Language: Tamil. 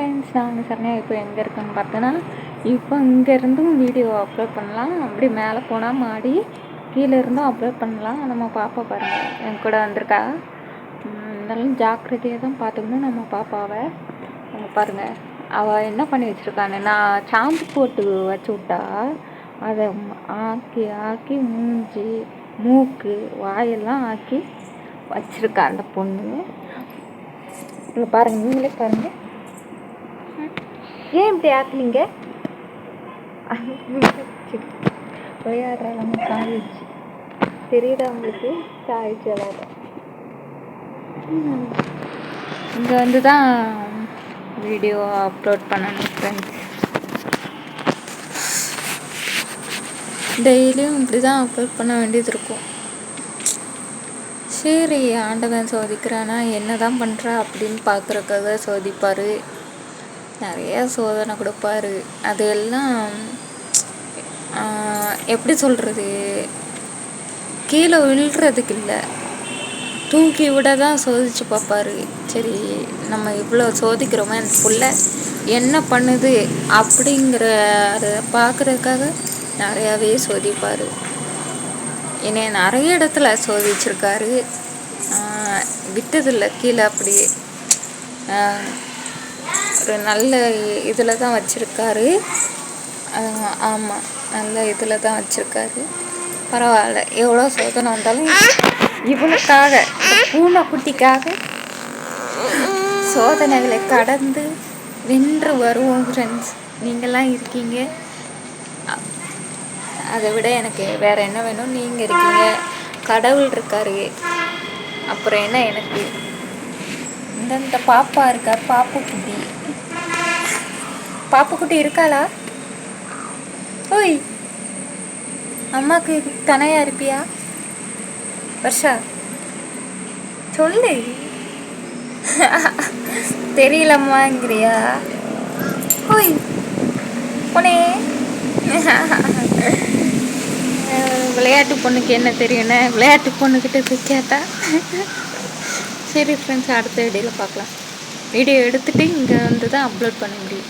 ஃப்ரெண்ட்ஸ் நான் சரணியா இப்போ எங்கே இருக்கோன்னு பார்த்தோன்னா இப்போ இங்கேருந்தும் வீடியோ அப்லோட் பண்ணலாம். அப்படி மேலே போனால் மாடி கீழே இருந்தும் அப்லோட் பண்ணலாம். நம்ம பாப்பா பாருங்கள் என் கூட வந்திருக்கா. இருந்தாலும் ஜாக்கிரதையாக தான் பார்த்துக்கணும் நம்ம பாப்பாவை. அவங்க பாருங்கள் அவள் என்ன பண்ணி வச்சுருக்கான்னு நான் சாம்பு போட்டு வச்சு விட்டா அதை ஆக்கி ஆக்கி மூஞ்சி மூக்கு வாயெல்லாம் ஆக்கி வச்சுருக்கா அந்த பொண்ணு. இங்க பாருங்கள் நீங்களே பாருங்கள் ஏன் இப்படி ஆக்குனீங்க விளையாடுற நம்ம காயிடுச்சு தெரியுதா உங்களுக்கு? காயிடுச்சு விளையாடுற இங்கே வந்து தான் வீடியோ அப்லோட் பண்ணணும் ஃப்ரெண்ட்ஸ் டெய்லியும் இப்படி தான் அப்லோட் பண்ண வேண்டியது இருக்கும். சரி ஆண்டவன் சோதிக்கிறானா? என்ன தான் பண்ணுறா அப்படின்னு பார்க்குறக்காக சோதிப்பார். நிறைய சோதனை கொடுப்பாரு. அது எல்லாம் எப்படி சொல்கிறது கீழே விழுறதுக்கு இல்லை. தூக்கி விட தான் சோதிச்சு பார்ப்பாரு. சரி நம்ம இவ்வளோ சோதிக்கிறோமே அந்த புள்ள என்ன பண்ணுது அப்படிங்கிற அதை பார்க்குறதுக்காக நிறையாவே சோதிப்பார். என்னை நிறைய இடத்துல சோதிச்சிருக்காரு. விட்டதில்லை கீழே அப்படியே. ஒரு நல்ல இதில் தான் வச்சுருக்காரு. ஆமாம் நல்ல இதில் தான் வச்சுருக்காரு. பரவாயில்ல எவ்வளோ சோதனை வந்தாலும் இவனுக்காக இந்த பூனைக்குட்டிக்காக சோதனைகளை கடந்து வென்று வருவோம் ஃப்ரெண்ட்ஸ் நீங்களாம் இருக்கீங்க. அதை விட எனக்கு வேற என்ன வேணும்? நீங்கள் இருக்கீங்க. கடவுள் இருக்காரு. அப்புறம் என்ன எனக்கு? இந்த இந்த பாப்பா இருக்கா? பாப்புக்குட்டி. பாப்புக்குட்டி இருக்காளா? ஓய் அம்மாக்கு தனையா இருப்பியா? வர்ஷா சொல்லு. தெரியலம்மாங்கிறியா ஓய் போனே விளையாட்டு பொண்ணுக்கு என்ன தெரியும்னா? விளையாட்டு பொண்ணுக்கிட்ட போய் கேட்டா. சரி ஃப்ரெண்ட்ஸ் அடுத்த வீடியோவில் பார்க்கலாம். வீடியோ எடுத்துகிட்டு இங்கே வந்து தான் அப்லோட் பண்ண முடியும்.